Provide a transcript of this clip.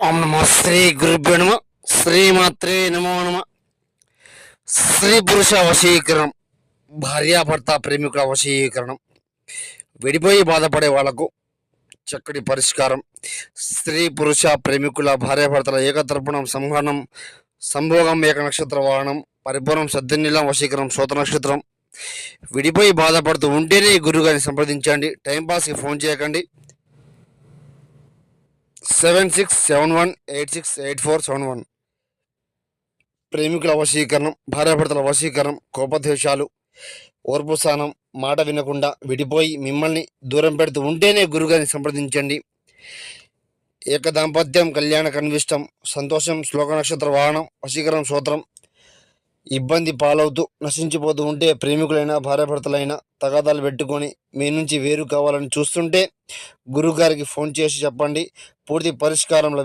ఓం నమ శ్రీ గురుభ్యో నమ శ్రీమాత్రే నమో నమ. స్త్రీ పురుష వశీకరణం భార్యాభర్త ప్రేమికుల వశీకరణం. విడిపోయి బాధపడే వాళ్ళకు చక్కటి పరిష్కారం. స్త్రీ పురుష ప్రేమికుల భార్యాభర్తల ఏకతర్పణం సంహనం సంభోగం ఏక నక్షత్ర వాహనం పరిపూర్ణం సద్దెనిలం వశీకరణం సోత నక్షత్రం. విడిపోయి బాధపడుతూ ఉంటేనే గురుగారిని సంప్రదించండి. టైంపాస్కి ఫోన్ చేయకండి. Seven six seven one eight six eight four seven one. ప్రేమికుల వశీకరణం భార్యాభర్తల వశీకరణం కోపద్వేషాలు ఓర్పు స్థానం మాట వినకుండా విడిపోయి మిమ్మల్ని దూరం పెడుతూ ఉంటేనే గురుగారిని సంప్రదించండి. ఏక దాంపత్యం కళ్యాణ కన్విష్టం సంతోషం శ్లోక నక్షత్ర వాహనం వశీకరణం సూత్రం ఇబ్బంది పాలవుతూ నశించిపోతూ ఉంటే ప్రేమికులైనా భార్యాభర్తలైనా తగాదాలు పెట్టుకొని మీ నుంచి వేరు కావాలని చూస్తుంటే గురుగారికి ఫోన్ చేసి చెప్పండి. పూర్తి పరిష్కారం లభిస్తుంది.